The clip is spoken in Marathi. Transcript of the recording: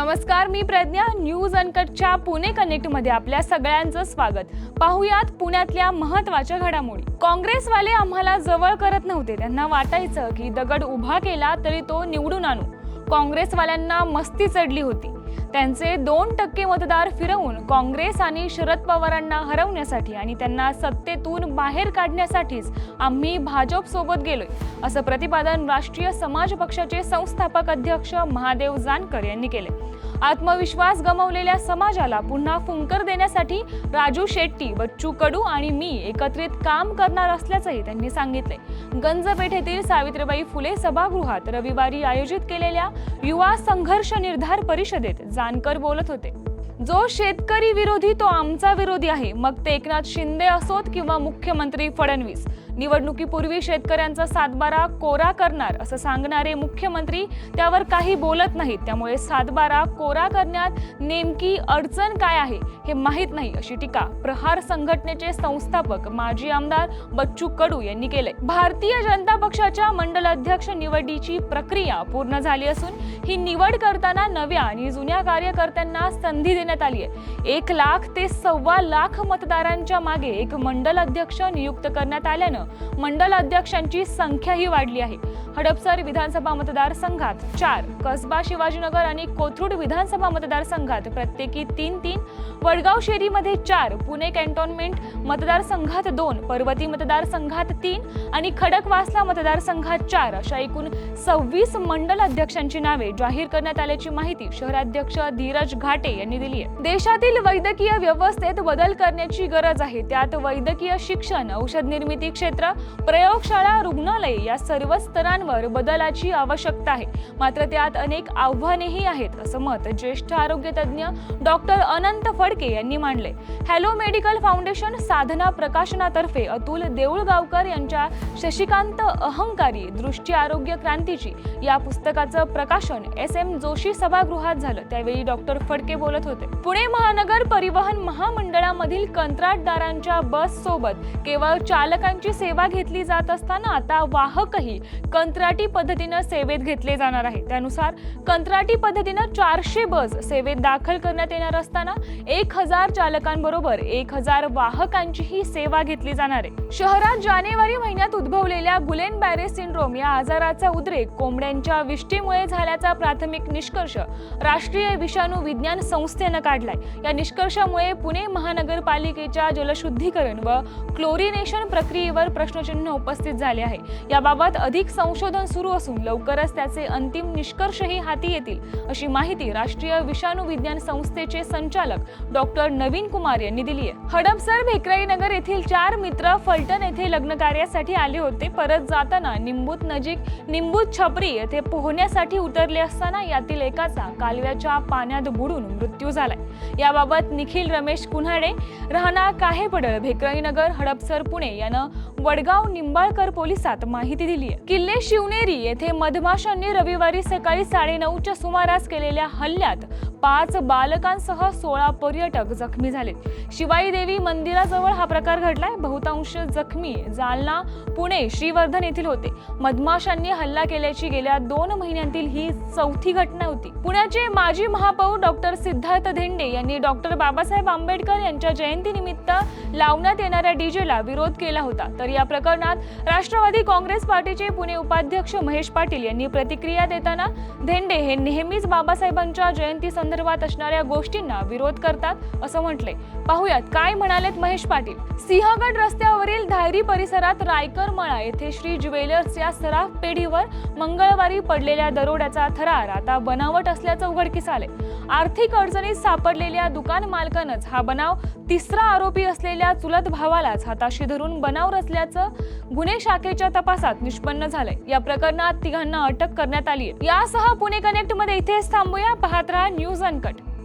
नमस्कार मी प्रज्ञा. न्यूज अनकटच्या पुणे कनेक्टमध्ये आपल्या सगळ्यांचं स्वागत. पाहुयात पुण्यातल्या महत्त्वाच्या घडामोडी. काँग्रेसवाले आम्हाला जवळ करत नव्हते. त्यांना वाटायचं की दगड उभा केला तरी तो निवडून आणू. काँग्रेसवाल्यांना मस्ती चढली होती. त्यांचे दोन टक्के मतदार फिरवून काँग्रेस आणि शरद पवारांना हरवण्यासाठी आणि त्यांना सत्तेतून बाहेर काढण्यासाठीच आम्ही भाजपसोबत गेलोय असं प्रतिपादन राष्ट्रीय समाज पक्षाचे संस्थापक अध्यक्ष महादेव जानकर यांनी केले आत्मविश्वास गमावलेल्या समाजाला पुन्हा फुंकर देण्यासाठी राजू शेट्टी बच्चू कडू आणि मी एकत्रित काम करणार असल्याचंही त्यांनी सांगितले गंजपेठेतील सावित्रीबाई फुले सभागृहात रविवारी आयोजित केलेल्या युवा संघर्ष निर्धार परिषदेत जानकर बोलत होते. जो शेतकरी विरोधी तो आमचा विरोधी आहे. मग ते एकनाथ शिंदे असोत किंवा मुख्यमंत्री फडणवीस. निवडणुकीपूर्वी शेतकऱ्यांचा सातबारा कोरा करणार असं सांगणारे मुख्यमंत्री त्यावर काही बोलत नाहीत. त्यामुळे सातबारा कोरा करण्यात नेमकी अडचण काय आहे हे माहीत नाही अशी टीका प्रहार संघटनेचे संस्थापक माजी आमदार बच्चू कडू यांनी केले भारतीय जनता पक्षाच्या मंडलाध्यक्ष निवडीची प्रक्रिया पूर्ण झाली असून ही निवड करताना नव्या आणि जुन्या कार्यकर्त्यांना संधी देण्यात आली आहे. एक लाख ते सव्वा लाख मतदारांच्या मागे एक मंडल अध्यक्ष नियुक्त करण्यात आल्यानं मंडल अध्यक्षांची संख्याही वाढली आहे. हडपसर विधानसभा मतदारसंघात चार कसबा शिवाजीनगर आणि कोथरूड विधानसभा मतदारसंघात प्रत्येकी तीन तीन वडगाव शेरीमध्ये चार पुणे कॅन्टोन्मेंट मतदारसंघात दोन पर्वती मतदारसंघात तीन आणि खडकवासला मतदारसंघात चार अशा एकूण सव्वीस मंडल अध्यक्षांची नावे जाहीर करण्यात आल्याची माहिती शहराध्यक्ष धीरज घाटे यांनी दिली आहे. देशातील वैद्यकीय व्यवस्थेत बदल करण्याची गरज आहे. त्यात वैद्यकीय शिक्षण औषध निर्मिती क्षेत्र प्रयोगशाळा रुग्णालय या सर्व स्तरांवर बदलाची आवश्यकता आहे. मात्र त्यात अनेक आव्हानेही आहेत असं मत ज्येष्ठ आरोग्य तज्ज्ञ डॉक्टर अनंत फडके यांनी मांडले. हॅलो मेडिकल फाउंडेशन साधना प्रकाशनातर्फे अतुल देऊळगावकर यांच्या शशिकांत अहंकारी दृष्टी आरोग्य क्रांतीची या पुस्तकाचं प्रकाशन एस एम जोशी सभागृहात झालं. त्यावेळी डॉक्टर फडके बोलत होते. पुणे महानगर परिवहन महामंडळामधील कंत्राटदारांच्या बस सोबत केवळ चालकांची सेवा घेतली जात असताना आता वाहकही कंत्राटी पद्धतीनं सेवेत घेतले जाणार आहे. त्यानुसार कंत्राटी पद्धतीनं चारशे बस सेवेत दाखल करण्यात येणार असताना एक एक हजार चालकांबरोबर एक हजार वाहकांचीही सेवा घेतली जाणार आहे. शहरात जानेवारी महिन्यात उद्भवलेल्या गुलेन बॅरे सिंड्रोम या आजाराचा उद्रेक कोंबड्यांच्या विष्टीमुळे झाल्याचा प्राथमिक निष्कर्ष राष्ट्रीय विषाणू विज्ञान संस्थेनं काढलाय. या निष्कर्षामुळे पुणे महानगरपालिकेच्या जलशुद्धीकरण व क्लोरिनेशन प्रक्रियेवर प्रश्नचिन्ह उपस्थित झाले आहे. याबाबत अधिक संशोधन सुरू असून लवकरच त्याचे अंतिम निष्कर्षही हाती येतील अशी माहिती राष्ट्रीय विषाणू विज्ञान संस्थेचे संचालक डॉक्टर नवीन कुमार यांनी दिली आहे. हडपसर भेकराई नगर येथील चार मित्र फलटण येथे लग्न कार्यासाठी आले होते. परत जाताना निंबूत नजीक निंबूत छपरी येथे पोहण्यासाठी उतरले असताना यातील एकाचा कालव्याच्या पाण्यात बुडून मृत्यू झालाय. याबाबत निखिल रमेश कुन्हाडे राहणार काहेपडळ भेकराई नगर हडपसर पुणे यानं वडगाव निंबाळकर पोलिसात माहिती दिली आहे. किल्ले शिवनेरी येथे मधमाशांनी रविवारी सकाळी साडेनऊच्या सुमारास केलेल्या हल्ल्यात पाच बालकांसह सोळा पर्यटक जखमी झाले. शिवाई देवी मंदिराजवळ हा प्रकार घडलाय. बहुतांश जखमी जालना पुणे श्रीवर्धन येथील होते. मधमाशांनी हल्ला केल्याची गेल्या दोन महिन्यांतील ही चौथी घटना होती. पुण्याचे माजी महापौर डॉक्टर सिद्धार्थ धेंडे यांनी डॉक्टर बाबासाहेब आंबेडकर यांच्या जयंतीनिमित्त लावण्यात येणाऱ्या डीजेला विरोध केला होता. तर या प्रकरणात राष्ट्रवादी काँग्रेस पार्टीचे पुणे उपाध्यक्ष महेश पाटील यांनी प्रतिक्रिया देताना धेंडे हे नेहमीच बाबासाहेबांच्या जयंती संदर्भात असणाऱ्या गोष्टींना विरोध करतात असं म्हटले पाहुयात काय म्हणालेत महेश पाटील. सिंहगड रस्त्यावरील धायरी परिसरात रायकर मळा येथे श्री ज्वेलर्स या सराफ पेढीवर मंगळवारी पडलेल्या दरोड्याचा थरार आता बनावट असल्याचं उघडकीस आले आर्थिक अडचणीत सापडलेल्या दुकान मालकानंच हा बनाव तिसरा आरोपी असलेल्या चुलत भावालाच हाताशी धरून बनाव रचल्याचं गुन्हे शाखेच्या तपासात निष्पन्न झालंय. या प्रकरणात तिघांना अटक करण्यात आली यासह पुणे कनेक्टमध्ये इथेच थांबूया. पाहत राहा न्यूज loose and cut.